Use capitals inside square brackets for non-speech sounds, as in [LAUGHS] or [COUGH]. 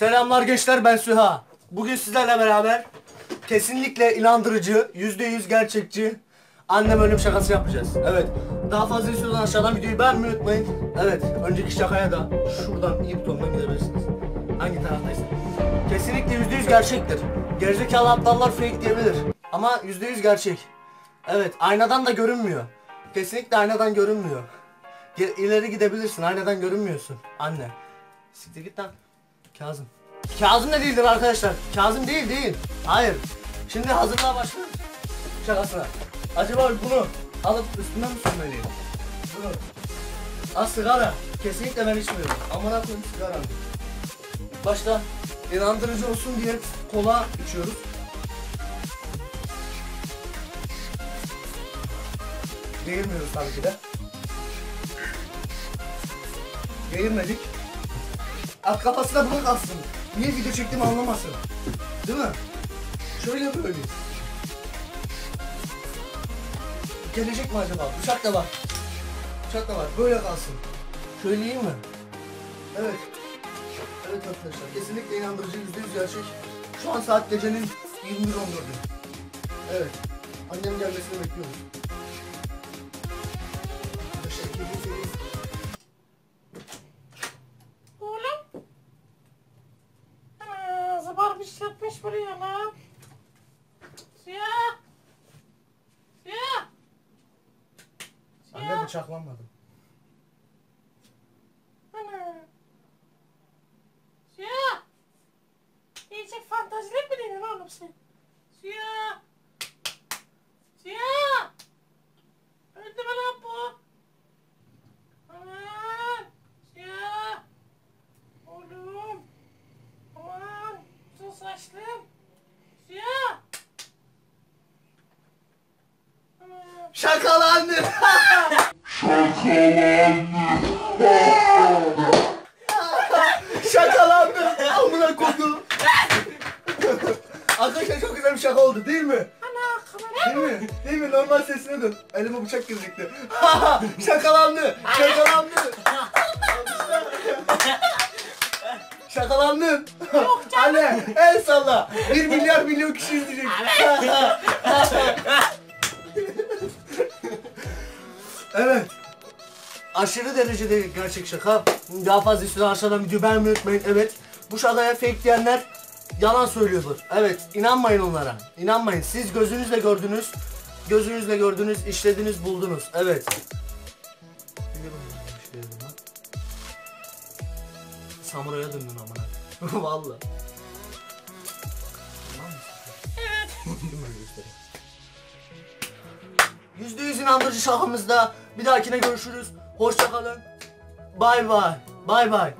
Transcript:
Selamlar gençler ben Süha. Bugün sizlerle beraber kesinlikle inandırıcı, yüzde yüz gerçekçi annem ölüm şakası yapacağız. Evet. Daha fazla istiyorsanız aşağıdan videoyu beğenmeyi unutmayın. Evet. Önceki şakaya da şuradan iyi butonuna gidebilirsiniz. Hangi taraftaysa. Kesinlikle yüzde yüz gerçektir. Gerizekalı aptallar fake diyebilir. Ama yüzde yüz gerçek. Evet. Aynadan da görünmüyor. Kesinlikle aynadan görünmüyor. İleri gidebilirsin. Aynadan görünmüyorsun. Anne. Siktir git lan. Kazım. Kazım da değildir arkadaşlar. Kazım değil değil. Hayır. Şimdi hazırlığa başlıyoruz. Şakasına. Acaba bunu alıp üstüne mi sürmeliyim? Bunu. Az sigara. Kesinlikle ben içmiyorum. Amına koyayım sigara. Başta inandırıcı olsun diye kola içiyoruz. Geğirmiyoruz tabii ki de. Geğirmedik. Alt kafası da bunu kalsın. Niye video çektiğimi anlamasın. Değil mi? Şöyle böyle. Gelecek mi acaba? Bıçak da var. Bıçak da var. Böyle kalsın. Şöyle iyi mi? Evet. Evet arkadaşlar. Kesinlikle inandırıcı yüzde yüz gerçek. Şu an saat gecenin 21.14'ü. Evet. Annem gelmesini bekliyoruz. Ana zıbarmış yatmış buraya lan. Siyah. Siyah. Anne bıçaklanmadı. Ana. Siyah. İyice fantazilik mi dedin oğlum sen? Siyah. Öldü mü lan bu? Aman. Siyah. Oğlum. Aman. Uzun saçlım. Siyah. Aman. Şakalandı. Şakalandı. Amına koydum. Arkadaşlar çok güzel bir şaka oldu değil mi? Ana kamera Değil mi? Değil mi? Normal sesine dön. Elime bıçak girecekti. Şakalandı. Şakalandı. [LAUGHS] Şakalandın. Anne el salla. 1 milyar milyon kişi izleyecek. evet. Aşırı derecede gerçek şaka. Daha fazla üstüne aşağıdan video beğenmeyi unutmayın. Evet. Bu şakaya fake diyenler yalan söylüyordur. Evet. inanmayın onlara. İnanmayın. Siz gözünüzle gördünüz. Gözünüzle gördünüz, işlediniz, buldunuz. Evet. Samuraya döndün amına. [LAUGHS] Valla. Yüzde yüz inandırıcı şakamızda bir dahakine görüşürüz. Hoşça kalın. Bay bay. Bay bay.